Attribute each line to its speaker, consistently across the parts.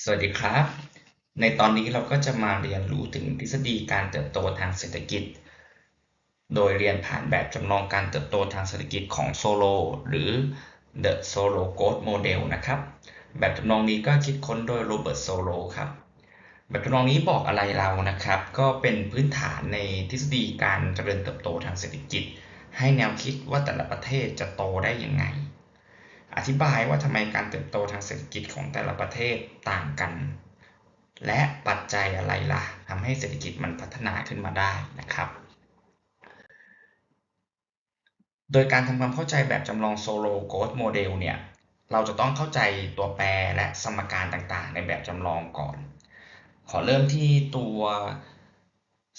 Speaker 1: สวัสดีครับ ในตอนนี้เราก็จะมาเรียนรู้ถึงทฤษฎีการเติบโตทางเศรษฐกิจ โดยเรียนผ่านแบบจำลองการเติบโตทางเศรษฐกิจของโซโลหรือ The Solo Growth Model นะครับ แบบจำลองนี้ก็คิดค้นโดยโรเบิร์ตโซโลครับ แบบจำลองนี้บอกอะไรเรานะครับ ก็เป็นพื้นฐานในทฤษฎีการเจริญเติบโตทางเศรษฐกิจ ให้แนวคิดว่าแต่ละประเทศจะโตได้ยังไง อธิบายว่าทำไมการเติบโตทางเศรษฐกิจของแต่ละประเทศต่างกัน และปัจจัยอะไรล่ะทำให้เศรษฐกิจมันพัฒนาขึ้นมาได้นะครับ โดยการทำความเข้าใจแบบจำลองโซโลโกดโมเดลเนี่ยเราจะต้องเข้าใจตัวแปรและสมการต่างๆ ในแบบจำลองก่อน ขอเริ่มที่ตัว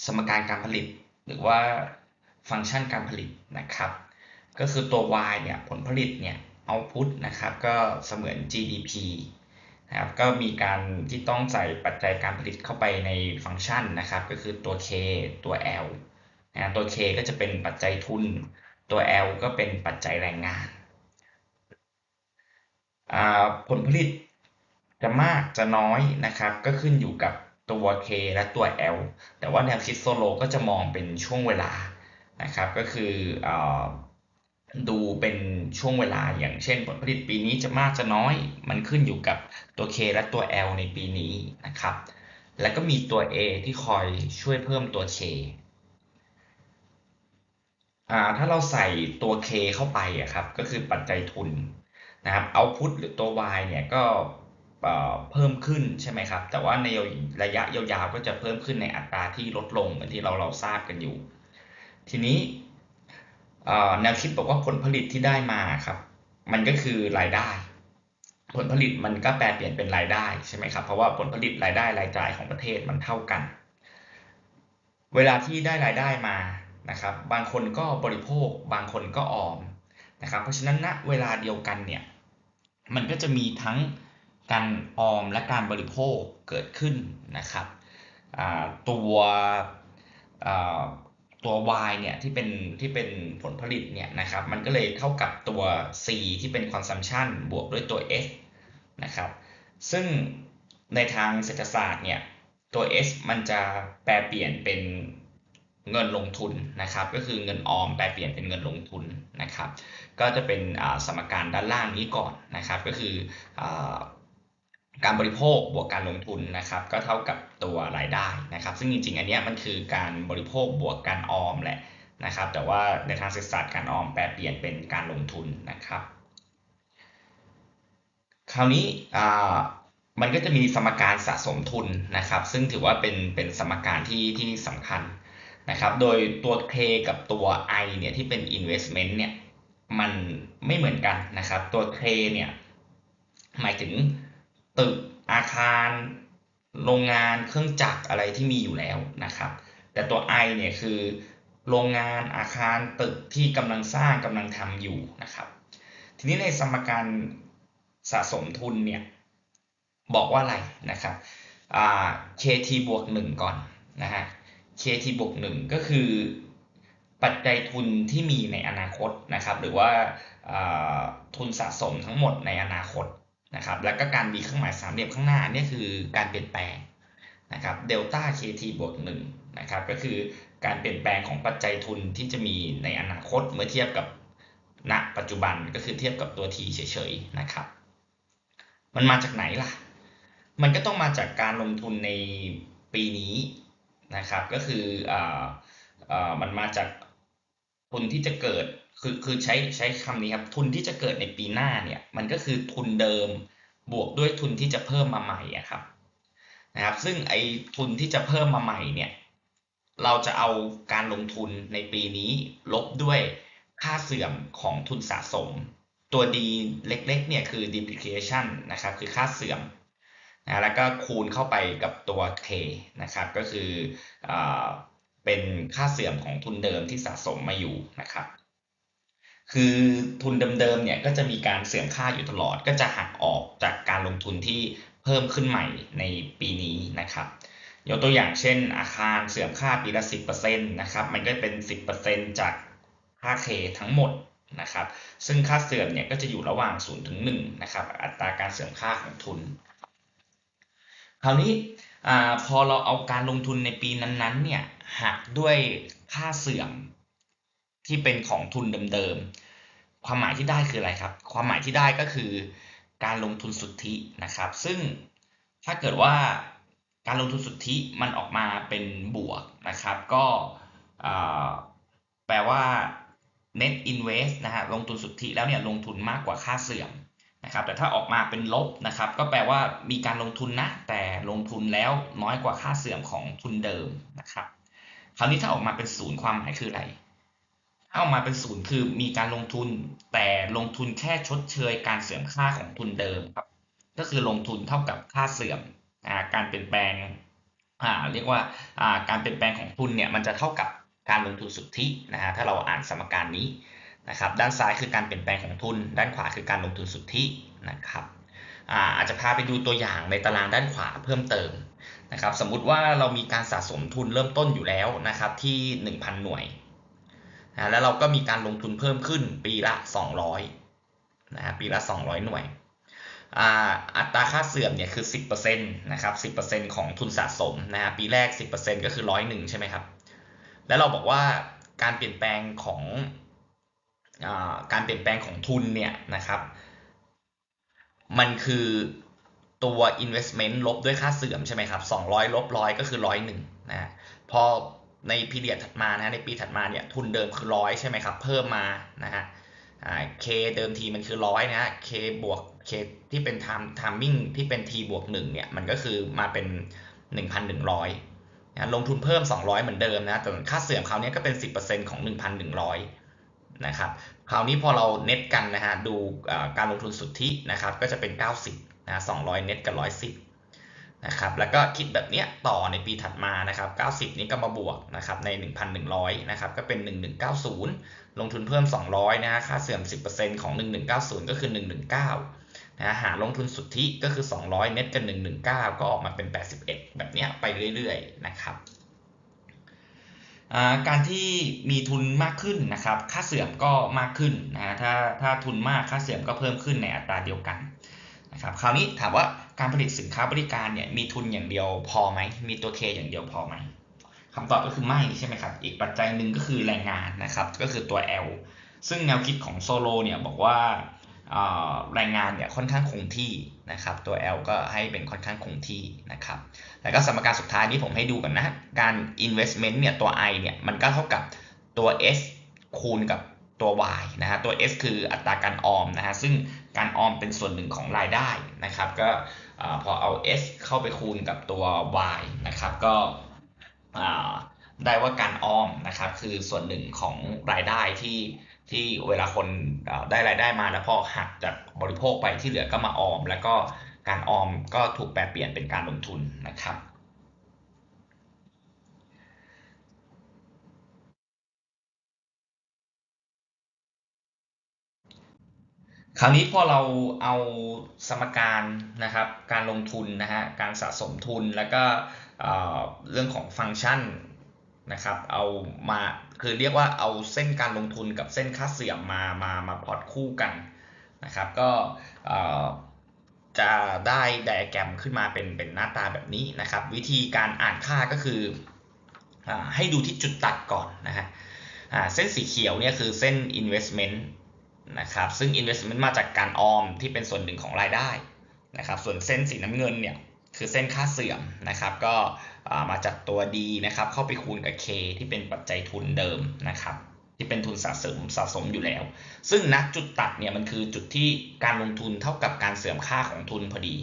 Speaker 1: สมการการผลิต หรือว่าฟังก์ชันการผลิตนะครับ ก็คือตัว y เนี่ยผลผลิตเนี่ย output นะครับก็เสมือน GDP นะครับก็มีการที่ต้องใส่ปัจจัยการผลิตเข้าไปในฟังก์ชันนะครับ ก็คือตัว K ตัว L นะตัว K ก็จะเป็นปัจจัยทุน ตัว L ก็เป็นปัจจัยแรงงาน ผลผลิตจะมากจะน้อยนะครับ ก็ขึ้นอยู่กับตัว K และตัว L แต่ว่าแนวคิดโซโลก็จะมองเป็นช่วงเวลานะครับ ก็คือ ดูเป็นช่วงเวลาอย่างเช่น ผลผลิตปีนี้จะมากจะน้อย มันขึ้นอยู่กับตัว K และตัว L ในปีนี้นะครับ แล้วก็มีตัว A ที่คอยช่วยเพิ่มตัว K ถ้าเราใส่ตัว K เข้าไปครับก็คือปัจจัยทุนนะครับ output หรือตัว Y เนี่ยก็เพิ่มขึ้นใช่ไหมครับ แต่ว่าในระยะยาวๆก็จะเพิ่มขึ้นในอัตราที่ลดลงเหมือนที่เราเราทราบกันอยู่ ทีนี้ แนวคิดบอกว่าผลผลิตที่ได้มาครับ มันก็คือรายได้ ผลผลิตมันก็แปลเปลี่ยนเป็นรายได้ใช่ไหมครับ เพราะว่าผลผลิตรายได้รายจ่ายของประเทศมันเท่ากัน เวลาที่ได้รายได้มานะครับ บางคนก็บริโภค บางคนก็ออมนะครับ เพราะฉะนั้นณเวลาเดียวกันเนี่ย มันก็จะมีทั้งการออมและการบริโภคเกิดขึ้นนะครับตัว ตัว y เนี่ยที่เป็นที่เป็นผลผลิตเนี่ยนะครับมันก็เลยเท่ากับตัว c ที่เป็น consumption บวกด้วยตัว s นะครับซึ่งในทางเศรษฐศาสตร์เนี่ยตัว s มันจะแปลเปลี่ยนเป็นเงินลงทุนนะครับก็คือเงินออมแปลเปลี่ยนเป็นเงินลงทุนนะครับก็จะเป็นสมการด้านล่างนี้ก่อนนะครับก็คือ การบริโภคบวกการลงทุนนะครับ ก็เท่ากับตัวรายได้นะครับ ซึ่งจริงๆ อันนี้มันคือการบริโภคบวกการออมแหละนะครับ แต่ว่าในทางเศรษฐศาสตร์การออมแปลเปลี่ยนเป็นการลงทุนนะครับ คราวนี้มันก็จะมีสมการสะสมทุนนะครับ ซึ่งถือว่าเป็นเป็นสมการที่ที่สำคัญนะครับ โดยตัว K กับตัว I เนี่ยที่เป็น investment เนี่ยมันไม่เหมือนกันนะครับ ตัว K เนี่ยหมายถึง ตึกอาคาร โรงงานเครื่องจักรอะไรที่มีอยู่แล้วนะครับ แต่ตัว I เนี่ยคือโรงงานอาคารตึกที่กำลังสร้างกำลังทำอยู่นะครับ ทีนี้ในสมการสะสมทุนเนี่ยบอกว่าอะไรนะครับ KT บวก1ก่อนนะฮะ KT บวก1ก็คือปัจจัยทุนที่มีในอนาคตนะครับ หรือว่าทุนสะสมทั้งหมดในอนาคต นะครับแล้วก็การมีเครื่องหมายสามเหลี่ยมข้างหน้านี่คือการเปลี่ยนแปลงนะครับเดลต้าเคทีบวกหนึ่งนะครับก็คือการเปลี่ยนแปลงของปัจจัยทุนที่จะมีในอนาคตเมื่อเทียบกับณปัจจุบันก็คือเทียบกับตัว t เฉยๆนะครับ มันมาจากไหนล่ะ มันก็ต้องมาจากการลงทุนในปีนี้นะครับก็คืออมันมาจากทุนที่จะเกิด คือคือใช้ใช้คำนี้ครับทุนที่จะเกิดในปีหน้าเนี่ยมันก็คือทุนเดิมบวกด้วยทุนที่จะเพิ่มมาใหม่อะครับนะครับซึ่งไอ้ทุนที่จะเพิ่มมาใหม่เนี่ยเราจะเอาการลงทุนในปีนี้ลบด้วยค่าเสื่อมของทุนสะสม ตัวดีเล็กๆเนี่ยคือ depreciation นะครับคือค่าเสื่อมนะแล้วก็คูณเข้าไปกับตัว K นะครับก็คืออเป็นค่าเสื่อมของทุนเดิมที่สะสมมาอยู่นะครับ คือทุนเดิมๆเนี่ยก็จะมีการเสื่อมค่าอยู่ตลอด ก็จะหักออกจากการลงทุนที่เพิ่มขึ้นใหม่ในปีนี้นะครับยกตัวอย่างเช่น อาคารเสื่อมค่าปีละ 10%นะครับมันก็เป็น 10%จากค่าเคทั้งหมดนะครับซึ่งค่าเสื่อมเนี่ยก็จะอยู่ระหว่าง0ถึง1นะครับอัตราการเสื่อมค่าของทุน คราวนี้อพอเราเอาการลงทุนในปีนั้นๆเนี่ยหักด้วยค่าเสื่อม ที่เป็นของทุนเดิมๆ ความหมายที่ได้คืออะไรครับ ความหมายที่ได้ก็คือการลงทุนสุทธินะครับ ซึ่งถ้าเกิดว่าการลงทุนสุทธิมันออกมาเป็นบวกนะครับ ก็แปลว่า net invest นะฮะลงทุนสุทธิแล้วเนี่ยลงทุนมากกว่าค่าเสื่อมนะครับ แต่ถ้าออกมาเป็นลบนะครับ ก็แปลว่ามีการลงทุนนะแต่ลงทุนแล้วน้อยกว่าค่าเสื่อมของทุนเดิมนะครับ คราวนี้ถ้าออกมาเป็นศูนย์ความหมายคืออะไร ถ้าออกมาเป็นศูนย์คือมีการลงทุน แต่ลงทุนแค่ชดเชยการเสื่อมค่าของทุนเดิมครับ ก็คือลงทุนเท่ากับค่าเสื่อมการเปลี่ยนแปลงเรียกว่าการเปลี่ยนแปลงของทุนเนี่ยมันจะเท่ากับการลงทุนสุทธินะฮะถ้าเราอ่านสมการนี้นะครับ ด้านซ้ายคือการเปลี่ยนแปลงของทุน ด้านขวาคือการลงทุนสุทธินะครับอาจจะพาไปดูตัวอย่างในตารางด้านขวาเพิ่มเติมนะครับ สมมุติว่าเรามีการสะสมทุนเริ่มต้นอยู่แล้วนะครับที่ 1,000 หน่วย นะแล้วเราก็มีการลงทุนเพิ่มขึ้นปีละ 200นะปีละ 200 หน่วยอัตราค่าเสื่อมเนี่ยคือ 10%นะครับ 10%ของทุนสะสมนะฮะปีแรก 10%ก็คือร้อยหนึ่งใช่ไหมครับ แล้วเราบอกว่าการเปลี่ยนแปลงของอการเปลี่ยนแปลงของทุนเนี่ยนะครับ มันคือตัว investment ลบด้วยค่าเสื่อมใช่ไหมครับ 200 ลบร้อยก็คือร้อยหนึ่งนะพอ ในพีเรียดถัดมานะในปีถัดมาเนี่ยทุนเดิมคือร้อยใช่ไหมครับ เพิ่มมานะฮะเคเดิมทีมันคือร้อยนะฮะเคบวกเคที่เป็น time timing ที่เป็น t บวก1เนี่ยมันก็คือมาเป็น 1,100นะลงทุนเพิ่ม 200 เหมือนเดิมนะแต่ค่าเสื่อมคราวนี้ก็เป็น 10%ของ 1,100นะครับคราวนี้พอเราเน็ตกันนะฮะดูการลงทุนสุทธินะครับก็จะเป็น 90นะ200 เน็ตกับ110 นะครับแล้วก็คิดแบบนี้ต่อในปีถัดมานะครับ90 นี้ก็มาบวกนะครับใน 1,100นะครับก็เป็น 1190 ลงทุนเพิ่ม 200นะฮะค่าเสื่อม 10%ของ 1190 ก็คือ 119นะหาลงทุนสุทธิก็คือ 200 เน็ตกัน 119 ก็ออกมาเป็น 81 แบบนี้ไปเรื่อยๆนะครับการที่มีทุนมากขึ้นนะครับ ค่าเสื่อมก็มากขึ้นนะถ้าถ้าทุนมากค่าเสื่อมก็เพิ่มขึ้นในอัตราเดียวกันนะครับคราวนี้ถามว่า การผลิตสินค้าบริการเนี่ยมีทุนอย่างเดียวพอไหมมีตัวเคอย่างเดียวพอไหมคำตอบก็คือไม่ใช่ไหมครับ อีกปัจจัยหนึ่งก็คือแรงงานนะครับ ก็คือตัว L ซึ่งแนวคิดของโซโลเนี่ยบอกว่าแรงงานเนี่ยค่อนข้างคงที่นะครับ ตัว L ก็ให้เป็นค่อนข้างคงที่นะครับ แล้วก็สมการสุดท้ายนี้ผมให้ดูกันนะ การ investment เนี่ยตัว I เนี่ยมันก็เท่ากับตัว S คูณกับตัว Y นะฮะตัว S คืออัตราการออมนะฮะซึ่งการออมเป็นส่วนหนึ่งของรายได้นะครับ ก็ พอเอา S เข้าไปคูณกับตัว Y นะครับ ก็ได้ว่าการออมนะครับ คือส่วนหนึ่งของรายได้ที่ที่เวลาคนได้รายได้มาแล้วพอหักจากบริโภคไปที่เหลือก็มาออม แล้วก็การออมก็ถูกแปลเปลี่ยนเป็นการลงทุนนะครับ คราวนี้พอเราเอาสมการนะครับการลงทุนนะฮะการสะสมทุนแล้วก็เรื่องของฟังก์ชันนะครับเอามาคือเรียกว่าเอาเส้นการลงทุนกับเส้นค่าเสื่อมมามามาพอร์ตคู่กันนะครับก็จะได้ไดอะแกรมขึ้นมาเป็นเป็นหน้าตาแบบนี้นะครับ วิธีการอ่านค่าก็คืออให้ดูที่จุดตัดก่อนนะฮะเส้นสีเขียวเนี่ยคือเส้น investment นะครับซึ่ง investment มาจากการออมที่เป็นส่วนหนึ่งของรายได้นะครับส่วนเส้นสีน้ำเงินเนี่ยคือเส้นค่าเสื่อมนะครับก็มาจากตัว D นะครับเข้าไปคูณกับ K ที่เป็นปัจจัยทุนเดิมนะครับที่เป็นทุนสะสมสะสมอยู่แล้ว ซึ่งนักจุดตัดเนี่ยมันคือจุดที่การลงทุนเท่ากับการเสื่อมค่าของทุนพอดี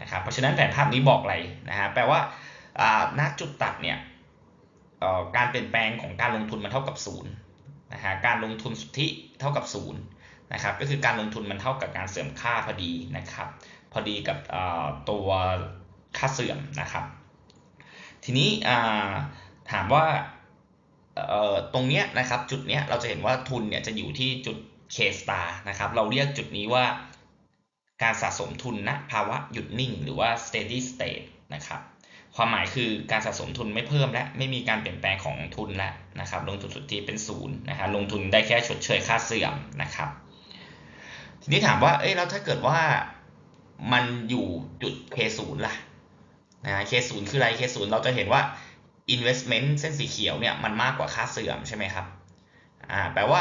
Speaker 1: นะครับเพราะฉะนั้นแผนภาพนี้บอกอะไรนะฮะแปลว่านักจุดตัดเนี่ยการเปลี่ยนแปลงของการลงทุนมันเท่ากับศูนย์ นะฮะการลงทุนสุทธิเท่ากับศูนย์นะครับก็คือการลงทุนมันเท่ากับการเสื่อมค่าพอดีนะครับพอดีกับตัวค่าเสื่อมนะครับ ทีนี้ถามว่าตรงเนี้ยนะครับจุดเนี้ยเราจะเห็นว่าทุนเนี่ยจะอยู่ที่จุด K star นะครับเราเรียกจุดนี้ว่าการสะสมทุนณภาวะหยุดนิ่งหรือว่า steady state นะครับ ความหมายคือการสะสมทุนไม่เพิ่มและไม่มีการเปลี่ยนแปลงของทุนแล้วนะครับ ลงทุนสุทธิเป็นศูนย์นะครับลงทุนได้แค่ชดเชยค่าเสื่อมนะครับ ทีนี้ถามว่าเอ้ยแล้วถ้าเกิดว่ามันอยู่จุด K ศูนย์ล่ะนะ K0 คืออะไร K0 เราจะเห็นว่า investment เส้นสีเขียวเนี่ยมันมากกว่าค่าเสื่อมใช่ไหมครับอ่าแปลว่า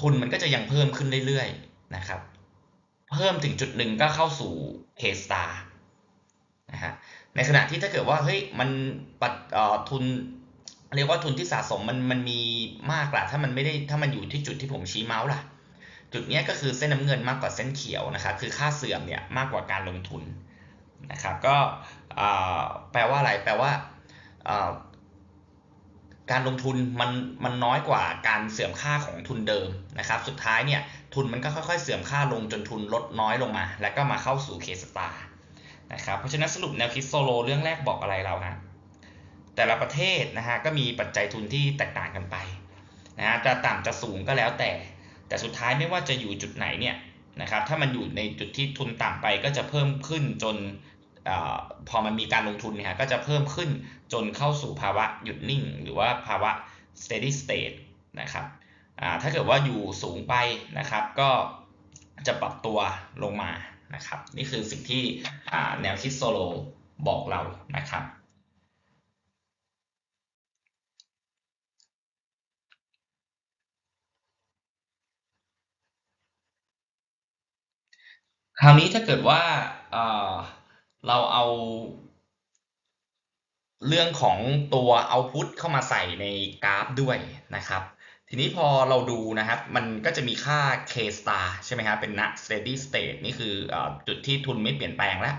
Speaker 1: ทุนมันก็จะยังเพิ่มขึ้นเรื่อยๆนะครับ เพิ่มถึงจุดหนึ่งก็เข้าสู่ K star นะฮะในขณะที่ถ้าเกิดว่าเฮ้ยมันปัดทุนเรียกว่าทุนที่สะสมมันมันมีมากล่ะถ้ามันไม่ได้ถ้ามันอยู่ที่จุดที่ผมชี้เมาส์ล่ะ จุดนี้ก็คือเส้นน้ำเงินมากกว่าเส้นเขียวนะครับคือค่าเสื่อมเนี่ยมากกว่าการลงทุนนะครับก็แปลว่าอะไรแปลว่าอ่าการลงทุนมันมันน้อยกว่าการเสื่อมค่าของทุนเดิมนะครับ สุดท้ายเนี่ยทุนมันก็ค่อยๆ เสื่อมค่าลงจนทุนลดน้อยลงมา แล้วก็มาเข้าสู่เคสตา นะครับเพราะฉะนั้นสรุปแนวคิดโซโลเรื่องแรกบอกอะไรเราฮะแต่ละประเทศนะฮะก็มีปัจจัยทุนที่แตกต่างกันไปนะฮะจะต่ำจะสูงก็แล้วแต่ แต่สุดท้ายไม่ว่าจะอยู่จุดไหนเนี่ยนะครับถ้ามันอยู่ในจุดที่ทุนต่ำไปก็จะเพิ่มขึ้นจนอพอมันมีการลงทุนเนี่ยก็จะเพิ่มขึ้นจนเข้าสู่ภาวะหยุดนิ่ง หรือว่าภาวะ steady state นะครับถ้าเกิดว่าอยู่สูงไปนะครับก็จะปรับตัวลงมา นะครับ นี่คือสิ่งที่แนวคิดโซโลบอกเรานะครับคราวนี้ถ้าเกิดว่าเเราเอาเรื่องของตัว output เข้ามาใส่ในกราฟด้วยนะครับ ทีนี้พอเราดูนะครับ มันก็จะมีค่า k star ใช่ไหมครับ เป็นณ steady state นี่คืออจุดที่ทุนไม่เปลี่ยนแปลงแล้ว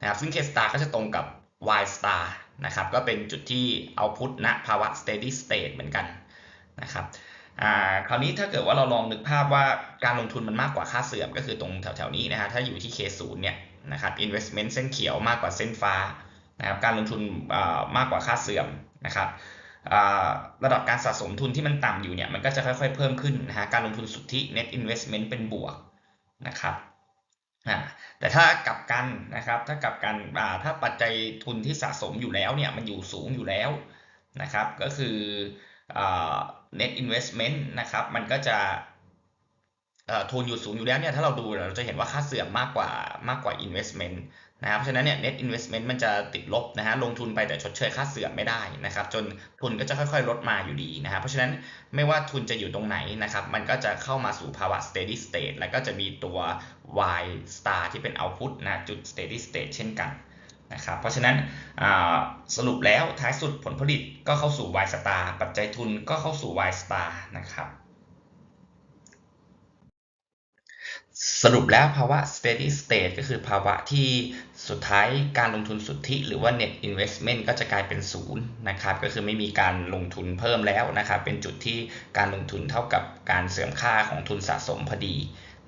Speaker 1: นะครับ ซึ่ง k star ก็จะตรงกับ y star นะครับ ก็เป็นจุดที่ output ณภาวะ steady state เหมือนกันนะครับคราวนี้ถ้าเกิดว่าเราลองนึกภาพว่าการลงทุนมันมากกว่าค่าเสื่อมก็คือตรงแถวๆนี้นะฮะ ถ้าอยู่ที่ K0 เนี่ยนะครับ investment เส้นเขียวมากกว่าเส้นฟ้านะครับ การลงทุนมากกว่าค่าเสื่อมนะครับ ระดับการสะสมทุนที่มันต่ำอยู่เนี่ยมันก็จะค่อยๆเพิ่มขึ้นนะฮะการลงทุนสุทธิ net investment เป็นบวกนะครับแต่ถ้ากลับกันนะครับถ้ากลับกันถ้าปัจจัยทุนที่สะสมอยู่แล้วเนี่ยมันอยู่สูงอยู่แล้วนะครับก็คือ net investment นะครับมันก็จะ ทุนอยู่สูงอยู่แล้วเนี่ยถ้าเราดูเราจะเห็นว่าค่าเสื่อมมากกว่ามากกว่า investment นะครับเพราะฉะนั้นเนี่ย net investment มันจะติดลบนะฮะลงทุนไปแต่ชดเชยค่าเสื่อมไม่ได้นะครับ จนทุนก็จะค่อยๆ ลดมาอยู่ดีนะครับเพราะฉะนั้นไม่ว่าทุนจะอยู่ตรงไหนนะครับ มันก็จะเข้ามาสู่ภาวะ steady state แล้วก็จะมีตัว y star ที่เป็น output นะจุด steady state เช่นกันนะครับเพราะฉะนั้นสรุปแล้วท้ายสุดผลผลิตก็เข้าสู่ Y star ปัจจัยทุนก็เข้าสู่ Y star นะครับ สรุปแล้วภาวะ steady state ก็คือภาวะที่สุดท้ายการลงทุนสุทธิ หรือว่า net investment ก็จะกลายเป็นศูนย์นะครับ ก็คือไม่มีการลงทุนเพิ่มแล้วนะครับ เป็นจุดที่การลงทุนเท่ากับการเสื่อมค่าของทุนสะสมพอดี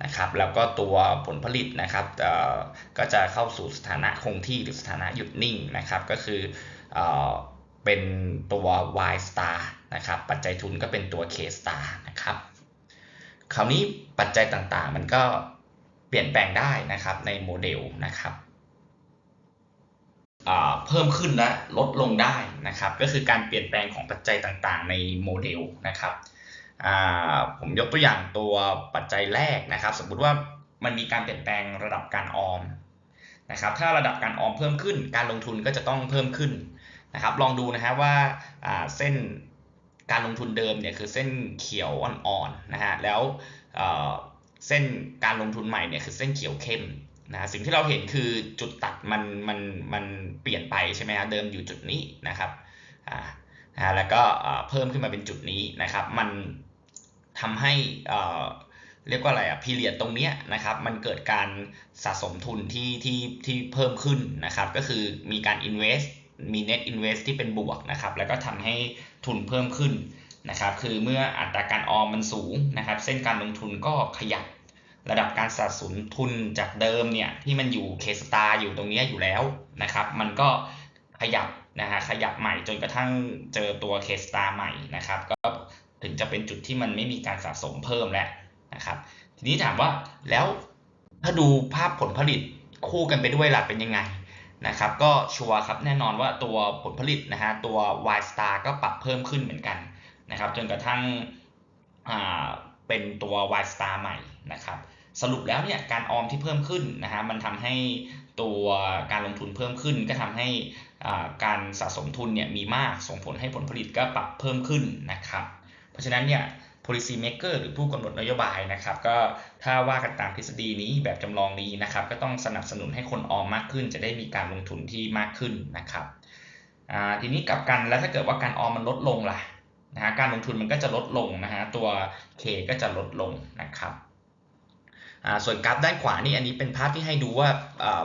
Speaker 1: นะครับ แล้วก็ตัวผลผลิตนะครับก็จะเข้าสู่สถานะคงที่หรือสถานะหยุดนิ่งนะครับ ก็คือเป็นตัว Y star นะครับ ปัจจัยทุนก็เป็นตัว K star นะครับ คราวนี้ปัจจัยต่างๆ มันก็เปลี่ยนแปลงได้นะครับในโมเดลนะครับเพิ่มขึ้นและลดลงได้นะครับ ก็คือการเปลี่ยนแปลงของปัจจัยต่างๆ ในโมเดลนะครับผมยกตัวอย่างตัวปัจจัยแรกนะครับ สมมุติว่ามันมีการเปลี่ยนแปลงระดับการออมนะครับ ถ้าระดับการออมเพิ่มขึ้น การลงทุนก็จะต้องเพิ่มขึ้นนะครับ ลองดูนะฮะว่าเส้น การลงทุนเดิมเนี่ยคือเส้นเขียวอ่อนๆนะฮะแล้วเส้นการลงทุนใหม่เนี่ยคือเส้นเขียวเข้มนะสิ่งที่เราเห็นคือจุดตัดมันมันมันเปลี่ยนไปใช่ไหมฮะเดิมอยู่จุดนี้นะครับอ่าแล้วก็เพิ่มขึ้นมาเป็นจุดนี้นะครับ มันทำให้เรียกว่าอะไรอะพีเรียดตรงเนี้ยนะครับ มันเกิดการสะสมทุนที่ที่ที่เพิ่มขึ้นนะครับ ก็คือมีการ invest มี net invest ที่เป็นบวกนะครับแล้วก็ทำให้ทุนเพิ่มขึ้นนะครับคือเมื่ออัตราการออมมันสูงนะครับ เส้นการลงทุนก็ขยับระดับการสะสมทุนจากเดิมเนี่ยที่มันอยู่เคสตาอยู่ตรงนี้อยู่แล้วนะครับ มันก็ขยับนะฮะขยับใหม่จนกระทั่งเจอตัวเคสตาใหม่นะครับ ก็ถึงจะเป็นจุดที่มันไม่มีการสะสมเพิ่มแล้วนะครับ ทีนี้ถามว่าแล้วถ้าดูภาพผลผลิตคู่กันไปด้วยหล่ะเป็นยังไง นะครับก็ชัวร์ครับแน่นอนว่าตัวผลผลิตนะฮะตัว Y star ก็ปรับเพิ่มขึ้นเหมือนกันนะครับจนกระทั่งเป็นตัว Y star ใหม่นะครับสรุปแล้วเนี่ยการออมที่เพิ่มขึ้นนะฮะมันทำให้ตตัวการลงทุนเพิ่มขึ้น ก็ทำให้อ่าการสะสมทุนเนี่ยมีมากส่งผลให้ผลผลิตก็ปรับเพิ่มขึ้นนะครับเพราะฉะนั้นเนี่ย policy maker หรือผู้กำหนดนโยบายนะครับ ก็ถ้าว่ากันตามทฤษฎีนี้แบบจำลองนี้นะครับ ก็ต้องสนับสนุนให้คนออมมากขึ้น จะได้มีการลงทุนที่มากขึ้นนะครับทีนี้กลับกันแล้วถ้าเกิดว่าการออมมันลดลงล่ะนะฮะการลงทุนมันก็จะลดลงนะฮะตัว K ก็จะลดลงนะครับ ส่วนกราฟด้านขวานี่อันนี้เป็นภาพที่ให้ดูว่า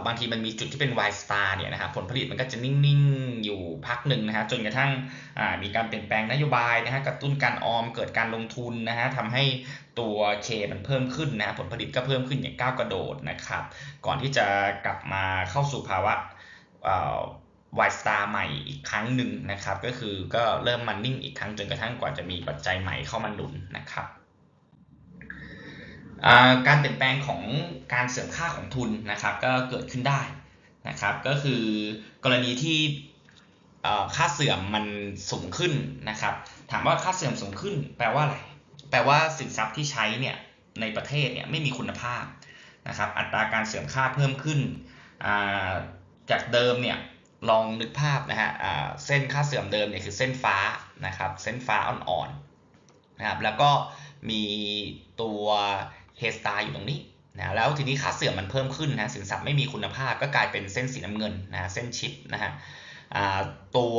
Speaker 1: บางทีมันมีจุดที่เป็น Y star เนี่ยนะครับผลผลิตมันก็จะนิ่งๆอยู่พักหนึ่งนะฮะจนกระทั่งมีการเปลี่ยนแปลงนโยบายนะฮะกระตุ้นการออมเกิดการลงทุนนะฮะทำให้ตัว K มันเพิ่มขึ้นนะผลผลิตก็เพิ่มขึ้นอย่างก้าวกระโดดนะครับก่อนที่จะกลับมาเข้าสู่ภาวะอ่า Y star ใหม่อีกครั้งหนึ่งนะครับก็คือก็เริ่มมันนิ่งอีกครั้งจนกระทั่งกว่าจะมีปัจจัยใหม่เข้ามาหนุนนะครับ การเปลี่ยนแปลงของการเสื่อมค่าของทุนนะครับก็เกิดขึ้นได้นะครับ ก็คือกรณีที่ค่าเสื่อมมันสูงขึ้นนะครับ ถามว่าค่าเสื่อมสูงขึ้น แปลว่าอะไร แปลว่าสินทรัพย์ที่ใช้เนี่ยในประเทศเนี่ยไม่มีคุณภาพนะครับ อัตราการเสื่อมค่าเพิ่มขึ้น จากเดิมเนี่ยลองนึกภาพนะฮะเส้นค่าเสื่อมเดิมเนี่ยคือเส้นฟ้านะครับ เส้นฟ้าอ่อนๆนะครับ แล้วก็มีตัว เฮสตาอยู่ตรงนี้นะแล้วทีนี้ค่าเสื่อมมันเพิ่มขึ้นนะสินทรัพย์ไม่มีคุณภาพก็กลายเป็นเส้นสีน้ำเงินนะเส้นชิปนะฮะตัว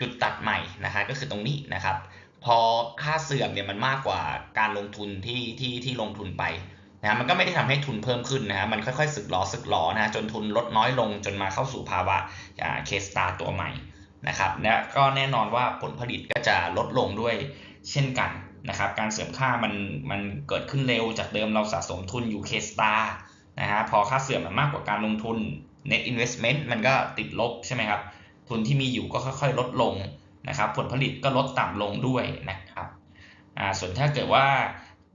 Speaker 1: จุดตัดใหม่นะฮะก็คือตรงนี้นะครับ พอค่าเสื่อมเนี่ยมันมากกว่าการลงทุนที่ที่ที่ลงทุนไปนะมันก็ไม่ได้ทำให้ทุนเพิ่มขึ้นนะฮะมันค่อยๆสึกหลอสึกหลอนะฮะจนทุนลดน้อยลงจนมาเข้าสู่ภาวะเคสตาตัวใหม่นะครับและก็แน่นอนว่าผลผลิตก็จะลดลงด้วยเช่นกัน นะครับการเสื่อมค่ามันมันเกิดขึ้นเร็วจากเดิมเราสะสมทุนอยู่เคสตานะฮะพอค่าเสื่อมมันมากกว่าการลงทุน net investment มันก็ติดลบใช่ไหมครับทุนที่มีอยู่ก็ค่อยๆ ลดลงนะครับผลผลิตก็ลดต่ำลงด้วยนะครับอ่าส่วนถ้าเกิดว่า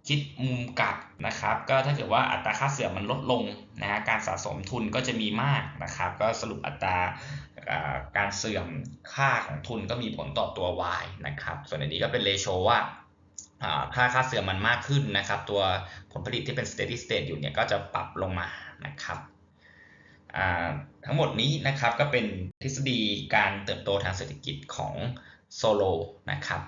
Speaker 1: คิดมุมกลับนะครับ ก็ถ้าเกิดว่าอัตราค่าเสื่อมมันลดลงนะฮะการสะสมทุนก็จะมีมากนะครับ ก็สรุปอัตราอ่าการเสื่อมค่าของทุนก็มีผลต่อตัว Y นะครับ ส่วนอันนี้ก็เป็นเลโชว่า ค่าค่าเสื่อมมันมากขึ้นนะครับ ตัวผลผลิตที่เป็น steady state อยู่เนี่ยก็จะปรับลงมานะครับทั้งหมดนี้นะครับก็เป็นทฤษฎีการเติบโตทางเศรษฐกิจของโซโลนะครับ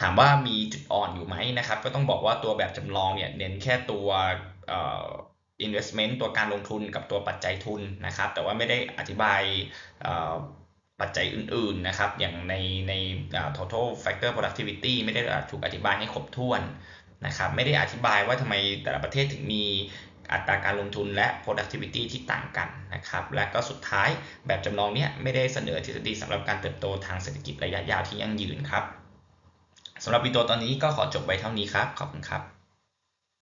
Speaker 1: ถามว่ามีจุดอ่อนอยู่ไหมนะครับ ก็ต้องบอกว่าตัวแบบจำลองเนี่ยเน้นแค่ตัวอ่อ investment ตัวการลงทุนกับตัวปัจจัยทุนนะครับ แต่ว่าไม่ได้อธิบาย ปัจจัยอื่นๆนะครับ อย่างในใน total factor productivity ไม่ได้ถูกอธิบายให้ครบถ้วนนะครับ ไม่ได้อธิบายว่าทำไมแต่ละประเทศถึงมีอัตราการลงทุนและ productivity ที่ต่างกันนะครับ และก็สุดท้ายแบบจำลองเนี้ยไม่ได้เสนอทฤษฎีสำหรับการเติบโตทางเศรษฐกิจระยะยาวที่ยั่งยืนครับสำหรับวิดีโอตอนนี้ก็ขอจบไว้เท่านี้ครับ ขอบคุณครับ